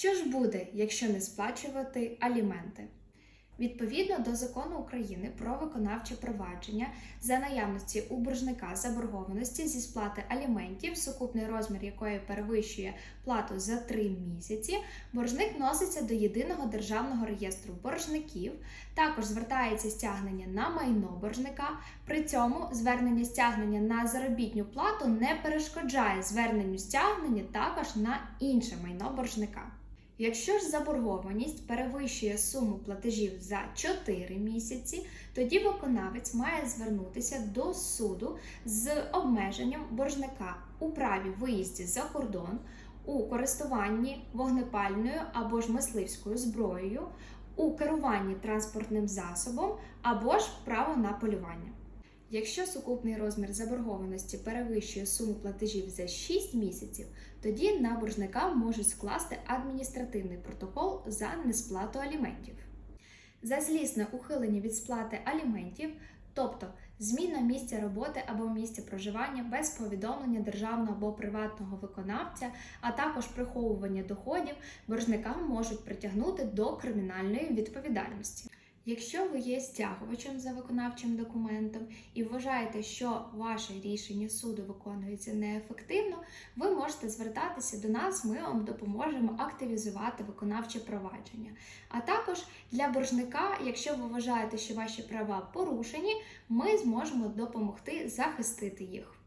Що ж буде, якщо не сплачувати аліменти? Відповідно до закону України про виконавче провадження за наявності у боржника заборгованості зі сплати аліментів, сукупний розмір якої перевищує плату за 3 місяці, боржник вноситься до єдиного державного реєстру боржників. Також звертається стягнення на майно боржника. При цьому звернення стягнення на заробітню плату не перешкоджає зверненню стягнення також на інше майно боржника. Якщо ж заборгованість перевищує суму платежів за 4 місяці, тоді виконавець має звернутися до суду з обмеженням боржника у праві виїзді за кордон, у користуванні вогнепальною або ж мисливською зброєю, у керуванні транспортним засобом або ж право на полювання. Якщо сукупний розмір заборгованості перевищує суму платежів за 6 місяців, тоді на боржника можуть скласти адміністративний протокол за несплату аліментів. За злісне ухилення від сплати аліментів, тобто зміна місця роботи або місця проживання без повідомлення державного або приватного виконавця, а також приховування доходів, боржника можуть притягнути до кримінальної відповідальності. Якщо ви є стягувачем за виконавчим документом і вважаєте, що ваше рішення суду виконується неефективно, ви можете звертатися до нас, ми вам допоможемо активізувати виконавче провадження. А також для боржника, якщо ви вважаєте, що ваші права порушені, ми зможемо допомогти захистити їх.